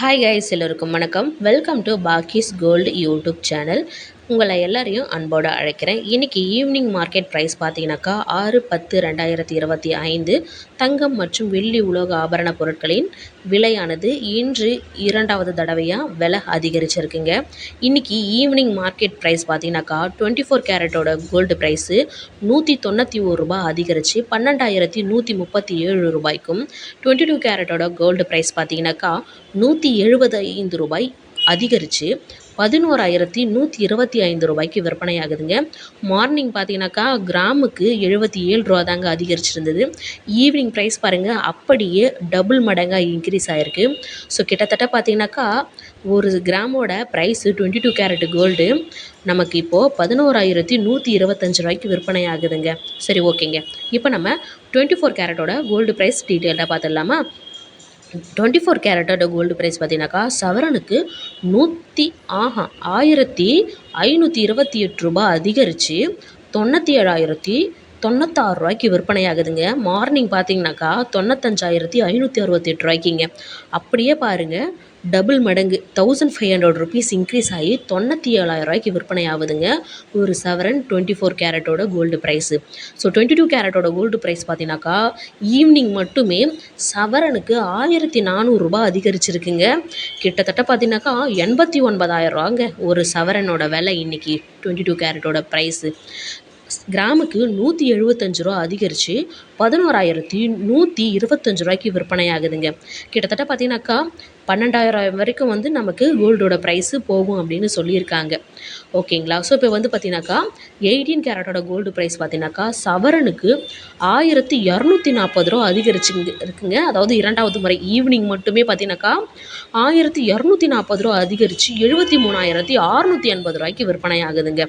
Hi guys எல்லோருக்கும் வணக்கம். Welcome to பாக்கிஸ் கோல்டு யூடியூப் சேனல் உங்களை எல்லாரையும் அன்போடு அழைக்கிறேன். இன்றைக்கி ஈவினிங் மார்க்கெட் ப்ரைஸ் பார்த்தீங்கன்னாக்கா ஆறு பத்து ரெண்டாயிரத்தி இருபத்தி ஐந்து தங்கம் மற்றும் வெள்ளி உலோக ஆபரண பொருட்களின் விலையானது இன்று இரண்டாவது தடவையாக விலை அதிகரிச்சிருக்குங்க. இன்றைக்கி ஈவினிங் மார்க்கெட் ப்ரைஸ் பார்த்தீங்கன்னாக்கா டுவெண்ட்டி ஃபோர் கேரட்டோட கோல்டு ப்ரைஸு நூற்றி தொண்ணூற்றி ஒரு ரூபாய் அதிகரித்து பன்னெண்டாயிரத்தி நூற்றி முப்பத்தி ஏழு ரூபாய்க்கும் டுவெண்ட்டி டூ கேரட்டோட கோல்டு ப்ரைஸ் பார்த்தீங்கன்னாக்கா நூற்றி எழுபது ஐந்து ரூபாய் அதிகரித்து பதினோராயிரத்தி நூற்றி இருபத்தி ஐந்து ரூபாய்க்கு விற்பனை ஆகுதுங்க மார்னிங் பார்த்தீங்கன்னாக்கா கிராமுக்கு எழுபத்தி ஏழு ரூபா தாங்க அதிகரிச்சிருந்தது. ஈவினிங் ப்ரைஸ் பாருங்கள் அப்படியே டபுள் மடங்காக இன்க்ரீஸ் ஆகிருக்கு ஸோ கிட்டத்தட்ட பார்த்தீங்கன்னாக்கா ஒரு கிராமோட price twenty two carat gold நமக்கு இப்போது பதினோராயிரத்தி நூற்றி இருபத்தஞ்சு ரூபாய்க்கு விற்பனை ஆகுதுங்க சரி ஓகேங்க. இப்போ நம்ம டுவெண்ட்டி ஃபோர் கேரட்டோட கோல்டு ப்ரைஸ் டீட்டெயிலாக பார்த்துடலாமா? டுவெண்ட்டி ஃபோர் கேரட்டோட கோல்டு ப்ரைஸ் பார்த்தீங்கன்னாக்கா சவரனுக்கு நூற்றி ஆஹா ஆயிரத்தி ஐநூற்றி இருபத்தி எட்டு ரூபாய் அதிகரித்து தொண்ணூற்றி ஏழாயிரத்தி தொண்ணூத்தாறு ரூபாய்க்கு விற்பனை ஆகுதுங்க மார்னிங் பார்த்தீங்கன்னாக்கா தொண்ணூத்தஞ்சாயிரத்தி ஐநூற்றி அறுபத்தெட்டு ரூபாய்க்குங்க. அப்படியே பாருங்கள் டபுள் மடங்கு thousand five hundred rupees increase ஆகி தொண்ணூற்றி ஏழாயிரம் ரூபாய்க்கு விற்பனை ஆகுதுங்க ஒரு சவரன் twenty four கேரட்டோட gold price so twenty two கேரட்டோட gold price பார்த்தீங்கன்னாக்கா ஈவினிங் மட்டுமே சவரனுக்கு ஆயிரத்தி நானூறுரூபா அதிகரிச்சிருக்குங்க. கிட்டத்தட்ட பார்த்தீங்கன்னாக்கா எண்பத்தி ஒன்பதாயிரம் ரூபாங்க ஒரு சவரனோட விலை இன்றைக்கி டுவெண்ட்டி டூ கேரட்டோட ப்ரைஸு கிராமுக்கு நூற்றி எழுபத்தஞ்சு ரூபா அதிகரித்து பதினோராயிரத்தி நூற்றி இருபத்தஞ்சு ரூபாய்க்கு விற்பனை ஆகுதுங்க கிட்டத்தட்ட பார்த்தீங்கன்னாக்கா பன்னெண்டாயிரம் வரைக்கும் வந்து நமக்கு கோல்டோட ப்ரைஸு போகும் அப்படின்னு சொல்லியிருக்காங்க. ஓகேங்களா? ஸோ இப்போ வந்து பார்த்தீங்கன்னாக்கா எயிட்டீன் கேரட்டோட கோல்டு ப்ரைஸ் பார்த்தீங்கன்னாக்கா சவரனுக்கு ஆயிரத்தி இரநூத்தி நாற்பது ரூபா அதிகரிச்சுங்க இருக்குங்க. அதாவது இரண்டாவது முறை ஈவினிங் மட்டுமே பார்த்தீங்கன்னாக்கா ஆயிரத்தி இரநூத்தி நாற்பது ரூபா அதிகரித்து எழுபத்தி மூணாயிரத்தி அறுநூற்றி எண்பது ரூபாய்க்கு விற்பனை ஆகுதுங்க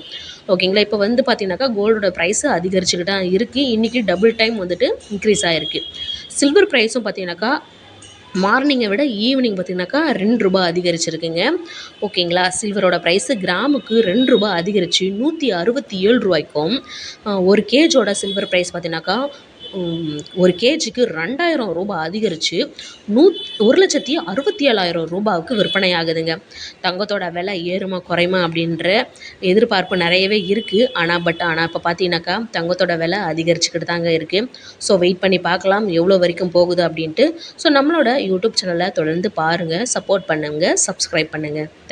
ஓகேங்களா? இப்போ வந்து பார்த்தீங்கன்னாக்கா கோல்டோட ப்ரைஸு அதிகரிச்சுக்கிட்டு தான் இருக்குது இன்றைக்கி டபுள் டைம் வந்துட்டு இன்க்ரீஸ் ஆகிருக்கு சில்வர் ப்ரைஸும் பார்த்தீங்கன்னாக்கா மார்னிங்கை விட ஈவினிங் பார்த்திங்கனாக்கா ரெண்டு ரூபா அதிகரிச்சிருக்குங்க. ஓகேங்களா? சில்வரோட ப்ரைஸு கிராமுக்கு ரெண்டு ரூபா அதிகரித்து நூற்றி அறுபத்தி ஏழு ரூபாய்க்கும் ஒரு கேஜோட சில்வர் ப்ரைஸ் பார்த்திங்கனாக்கா ஒரு கேஜிக்கு ரெண்டாயிரம் ரூபாய் அதிகரித்து நூ ஒரு லட்சத்தி அறுபத்தி ஏழாயிரம் ரூபாவுக்கு விற்பனை ஆகுதுங்க தங்கத்தோட விலை ஏறுமா குறையுமா அப்படின்ற எதிர்பார்ப்பு நிறையவே இருக்குது ஆனால் பட் ஆனால் இப்போ பார்த்தீங்கன்னாக்கா தங்கத்தோட விலை அதிகரிச்சுக்கிட்டு தாங்க இருக்குது ஸோ வெயிட் பண்ணி பார்க்கலாம் எவ்வளோ வரைக்கும் போகுது அப்படின்ட்டு. ஸோ நம்மளோட யூடியூப் சேனலை தொடர்ந்து பாருங்கள் சப்போர்ட் பண்ணுங்கள் சப்ஸ்கிரைப் பண்ணுங்கள் தேங்க்